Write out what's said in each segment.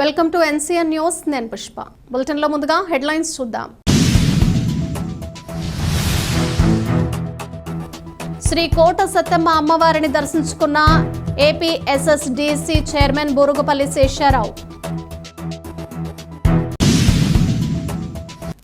Welcome to NCN news నేను పుష్ప. బులెటిన్లో ముందుగా హెడ్లైన్స్ చూద్దాం. శ్రీ కోట సత్తమ్మ అమ్మవారిని దర్శించుకున్న AP SSDC chairman Burugupalli Sesharao.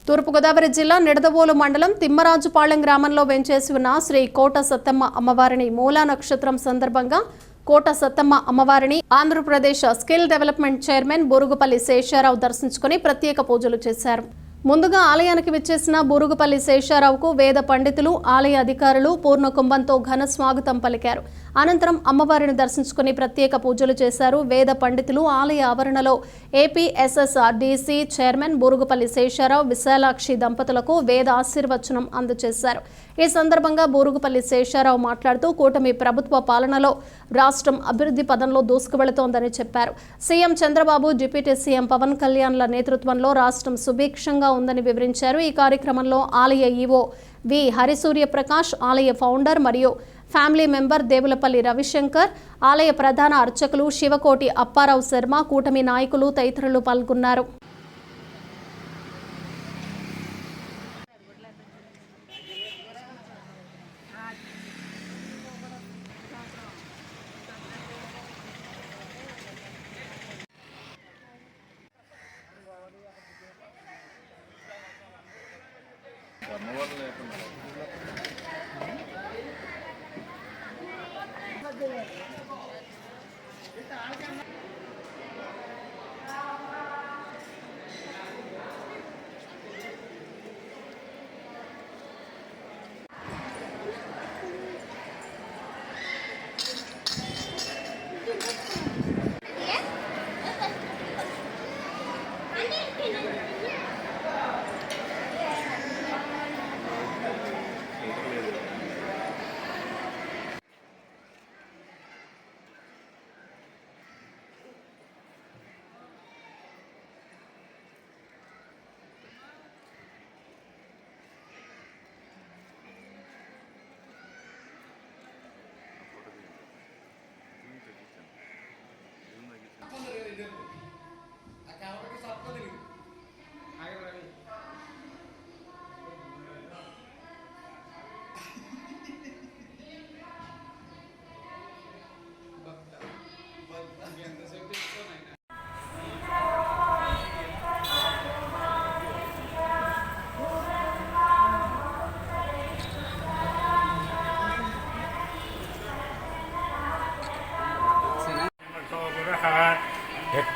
Thoorpugodavari జిల్లా నిడదవోలు మండలం తిమ్మరాజుపాళెం గ్రామంలో వెంచేసి ఉన్న శ్రీ కోట సత్తమ్మ అమ్మవారిని మూలా నక్షత్రం సందర్భంగా కోట సత్తమ్మ అమ్మవారిని Andhra Pradesh skill development chairman Burugupalli Sesharao దర్శించుకుని ప్రత్యేక పూజలు చేశారు. ముందుగా ఆలయానికి విచ్చేసిన బూరుగుపల్లి శేషారావుకు వేద పండితులు ఆలయ అధికారులు పూర్ణ కుంభంతో ఘన స్వాగతం పలికారు. అనంతరం అమ్మవారిని దర్శించుకుని ప్రత్యేక పూజలు చేశారు. వేద పండితులు ఆలయ ఆవరణలో ఏపీఎస్ఎస్ఆర్డీసీ చైర్మన్ బూరుగుపల్లి శేషారావు విశాలాక్షి దంపతులకు వేద ఆశీర్వచనం అందజేశారు. ఈ సందర్భంగా బూరుగుపల్లి శేషారావు మాట్లాడుతూ కూటమి ప్రభుత్వ పాలనలో రాష్ట్రం అభివృద్ధి పదంలో దూసుకువెళుతోందని చెప్పారు. CM Chandrababu deputy CM Pawan కళ్యాణ్ల నేతృత్వంలో రాష్ట్రం సుభిక్షంగా ఉందని వివరించారు. ఈ కార్యక్రమంలో ఆలయ ఈవో వి. హరిసూర్య ప్రకాష్ ఆలయ ఫౌండర్ మరియు ఫ్యామిలీ మెంబర్ దేవులపల్లి రవిశంకర్ ఆలయ ప్రధాన అర్చకులు శివకోటి అప్పారావు శర్మ కూటమి నాయకులు తదితరులు పాల్గొన్నారు. in them.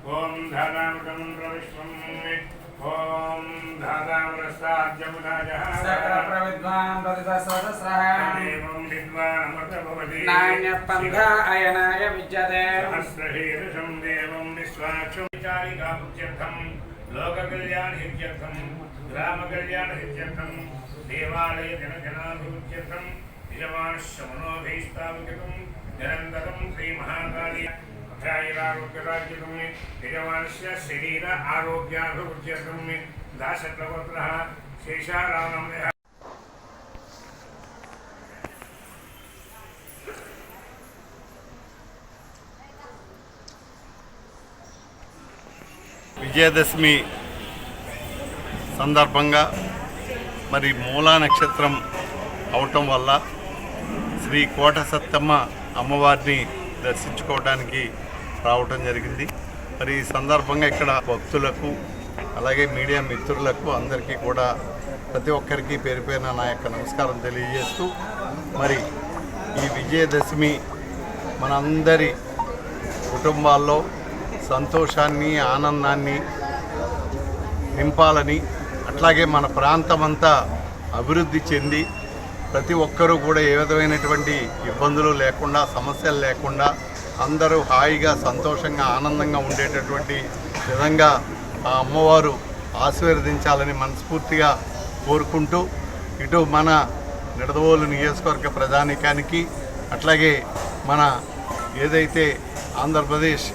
ॐ धादामृतं प्रविश्वं ॐ धादामृतस्ताद्यमुदाजः सकलप्रविद्वान् प्रतिसहस्रसहस्रः। एवं विद्वानमृतभवति नान्यपन्था अयनाय विद्यते। सहस्रहेदृशं देवं निःस्वाक्षचारिकापुत्यर्थं लोककल्याणहित्यर्थं ग्रामकल्याणहित्यर्थं देवालयजनजनाभिवृत्यर्थं यजमानश्च मनोभीष्टाविगतं निरन्तरं श्रीमहा శ్రీమహాకాళీ ధ్యాయిరారోగ్యరాజ్యతం యజమానస్య శరీర ఆరోగ్యాభివృద్ధ్యర్థం దాశత్రవత్ర శేషారామయ విజయదశమి సందర్భంగా మరి మూలా నక్షత్రం అవటం వల్ల శ్రీ కోట సత్తమ్మ అమ్మవారిని దర్శించుకోవడానికి రావటం జరిగింది. మరి ఈ సందర్భంగా ఇక్కడ భక్తులకు అలాగే మీడియా మిత్రులకు అందరికీ కూడా ప్రతి ఒక్కరికి పేరు పేరున నా యొక్క నమస్కారం తెలియజేస్తూ మరి ఈ విజయదశమి మనందరి కుటుంబాల్లో సంతోషాన్ని ఆనందాన్ని నింపాలని అట్లాగే మన ప్రాంతం అంతా అభివృద్ధి చెంది ప్రతి ఒక్కరూ కూడా ఏ విధమైనటువంటి ఇబ్బందులు లేకుండా సమస్యలు లేకుండా అందరూ హాయిగా సంతోషంగా ఆనందంగా ఉండేటటువంటి విధంగా ఆ అమ్మవారు ఆశీర్వదించాలని మనస్ఫూర్తిగా కోరుకుంటూ ఇటు మన నిడదవోలు నియోజకవర్గ ప్రజానికానికి అట్లాగే మన ఏదైతే ఆంధ్రప్రదేశ్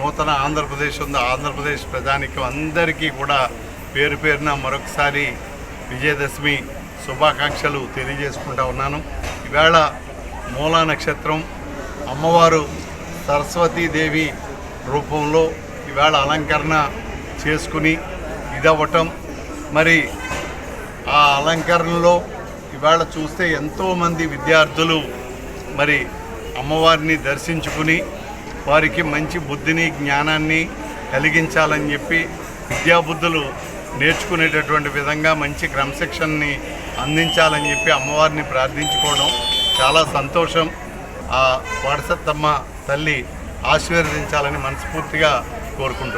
నూతన ఆంధ్రప్రదేశ్ ఉందో ఆంధ్రప్రదేశ్ ప్రధానికం అందరికీ కూడా పేరు పేరున మరొకసారి విజయదశమి శుభాకాంక్షలు తెలియజేసుకుంటా ఉన్నాను. ఈవేళ మూలా నక్షత్రం అమ్మవారు సరస్వతీదేవి రూపంలో ఈవేళ అలంకరణ చేసుకుని ఇదవ్వటం. మరి ఆ అలంకరణలో ఇవాళ చూస్తే ఎంతోమంది విద్యార్థులు మరి అమ్మవారిని దర్శించుకుని వారికి మంచి బుద్ధిని జ్ఞానాన్ని కలిగించాలని చెప్పి విద్యాబుద్ధులు నేర్చుకునేటటువంటి విధంగా మంచి క్రమశిక్షణని అందించాలని చెప్పి అమ్మవారిని ప్రార్థించుకోవడం చాలా సంతోషం. ఆ వాడసత్తమ్మ తల్లి ఆశీర్వదించాలని మనస్ఫూర్తిగా కోరుకుంటున్నాను